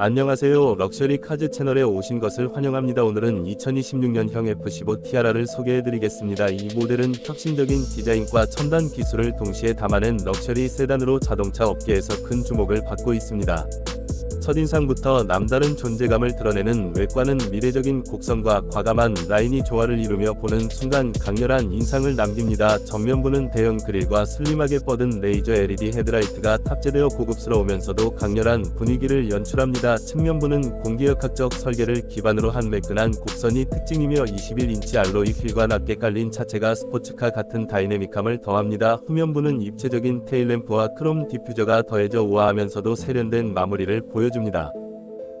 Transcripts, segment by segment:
안녕하세요. 럭셔리 카즈 채널에 오신 것을 환영합니다. 오늘은 2026년형 F15 티아라를 소개해드리겠습니다. 이 모델은 혁신적인 디자인과 첨단 기술을 동시에 담아낸 럭셔리 세단으로 자동차 업계에서 큰 주목을 받고 있습니다. 첫인상부터 남다른 존재감을 드러내는 외관은 미래적인 곡선과 과감한 라인이 조화를 이루며 보는 순간 강렬한 인상을 남깁니다. 전면부는 대형 그릴과 슬림하게 뻗은 레이저 LED 헤드라이트가 탑재되어 고급스러우면서도 강렬한 분위기를 연출합니다. 측면부는 공기역학적 설계를 기반으로 한 매끈한 곡선이 특징이며 21인치 알로이 휠과 낮게 깔린 차체가 스포츠카 같은 다이내믹함을 더합니다. 후면부는 입체적인 테일램프와 크롬 디퓨저가 더해져 우아하면서도 세련된 마무리를 보여줍니다. 줍니다.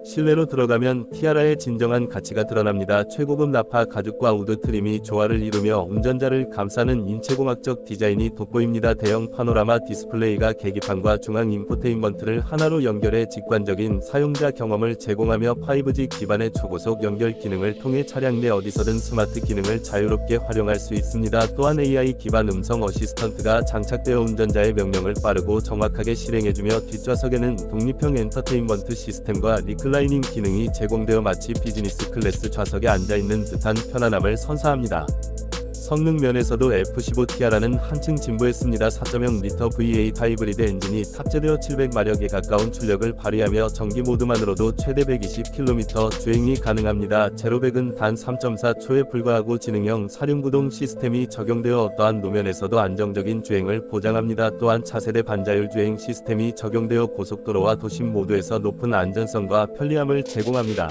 실내로 들어가면 티아라의 진정한 가치가 드러납니다. 최고급 나파 가죽과 우드 트림이 조화를 이루며 운전자를 감싸는 인체공학적 디자인이 돋보입니다. 대형 파노라마 디스플레이가 계기판과 중앙 인포테인먼트를 하나로 연결해 직관적인 사용자 경험을 제공하며 5G 기반의 초고속 연결 기능을 통해 차량 내 어디서든 스마트 기능을 자유롭게 활용할 수 있습니다. 또한 AI 기반 음성 어시스턴트가 장착되어 운전자의 명령을 빠르고 정확하게 실행해주며 뒷좌석에는 독립형 엔터테인먼트 시스템과 리클라 이닝 기능이 제공되어 마치 비즈니스 클래스 좌석에 앉아 있는 듯한 편안함을 선사합니다. 성능 면에서도 F15 티아라는 한층 진보했습니다. 4.0 리터 V8 하이브리드 엔진이 탑재되어 700마력에 가까운 출력을 발휘하며 전기 모드만으로도 최대 120km 주행이 가능합니다. 제로백은 단 3.4초에 불과하고 지능형 사륜구동 시스템이 적용되어 어떠한 노면에서도 안정적인 주행을 보장합니다. 또한 차세대 반자율 주행 시스템이 적용되어 고속도로와 도심 모두에서 높은 안전성과 편리함을 제공합니다.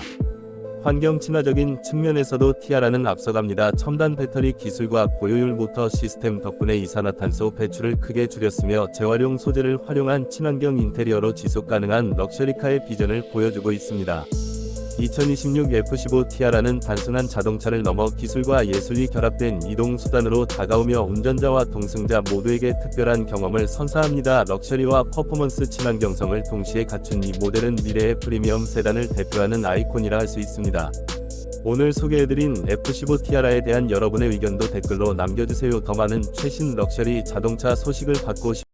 환경 친화적인 측면에서도 티아라는 앞서갑니다. 첨단 배터리 기술과 고효율 모터 시스템 덕분에 이산화탄소 배출을 크게 줄였으며 재활용 소재를 활용한 친환경 인테리어로 지속 가능한 럭셔리카의 비전을 보여주고 있습니다. 2026 F15 티아라는 단순한 자동차를 넘어 기술과 예술이 결합된 이동 수단으로 다가오며 운전자와 동승자 모두에게 특별한 경험을 선사합니다. 럭셔리와 퍼포먼스 친환경성을 동시에 갖춘 이 모델은 미래의 프리미엄 세단을 대표하는 아이콘이라 할 수 있습니다. 오늘 소개해드린 F15 티아라에 대한 여러분의 의견도 댓글로 남겨주세요. 더 많은 최신 럭셔리 자동차 소식을 받고 싶